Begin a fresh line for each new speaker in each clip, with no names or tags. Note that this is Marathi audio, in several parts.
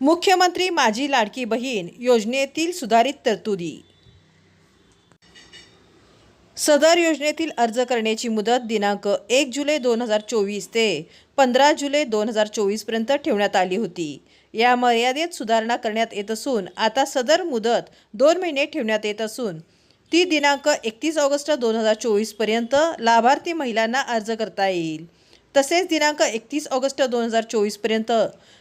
मुख्यमंत्री माझी लाडकी बहीण योजनेतील सुधारित तरतुदी. सदर योजनेतील अर्ज करण्याची मुदत दिनांक एक जुलै दोन हजार चोवीस ते पंधरा जुलै दोन हजार चोवीसपर्यंत ठेवण्यात आली होती. या मर्यादेत सुधारणा करण्यात येत असून आता सदर मुदत दोन महिने ठेवण्यात येत असून ती दिनांक एकतीस ऑगस्ट दोन हजार चोवीसपर्यंत लाभार्थी महिलांना अर्ज करता येईल. तसेच दिनांक एकतीस ऑगस्ट दोन हजार चोवीसपर्यंत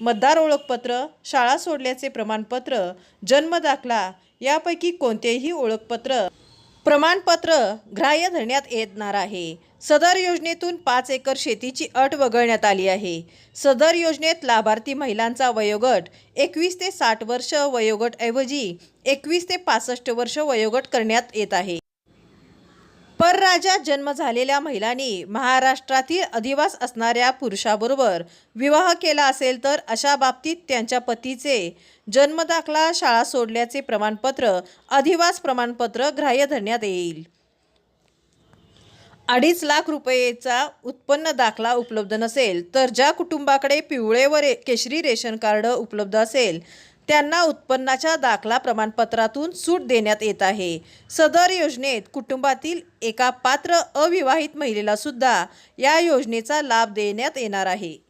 मतदार ओळखपत्र शाळा सोडल्याचे प्रमाणपत्र जन्मदाखला यापैकी कोणतेही ओळखपत्र प्रमाणपत्र ग्राह्य धरण्यात येणार आहे. सदर योजनेतून पाच एकर शेतीची अट वगळण्यात आली आहे. सदर योजनेत लाभार्थी महिलांचा वयोगट एकवीस ते साठ वर्ष वयोगटऐवजी एकवीस ते पासष्ट वर्ष वयोगट करण्यात येत आहे. परराज्यात जन्म झालेल्या महिलांनी महाराष्ट्रातील अधिवास असणाऱ्या पुरुषाबरोबर विवाह केला असेल तर अशा बाबतीत त्यांच्या पतीचे जन्मदाखला शाळा सोडल्याचे प्रमाणपत्र अधिवास प्रमाणपत्र ग्राह्य धरण्यात येईल. अडीच लाख रुपयेचा उत्पन्न दाखला उपलब्ध नसेल तर ज्या कुटुंबाकडे पिवळे व रे केशरी रेशन कार्ड उपलब्ध असेल त्यांना उत्पन्नाच्या दाखला प्रमाणपत्रातून सूट देण्यात येत आहे. सदर योजनेत कुटुंबातील एका पात्र अविवाहित महिलेला सुद्धा या योजनेचा लाभ देण्यात येणार आहे.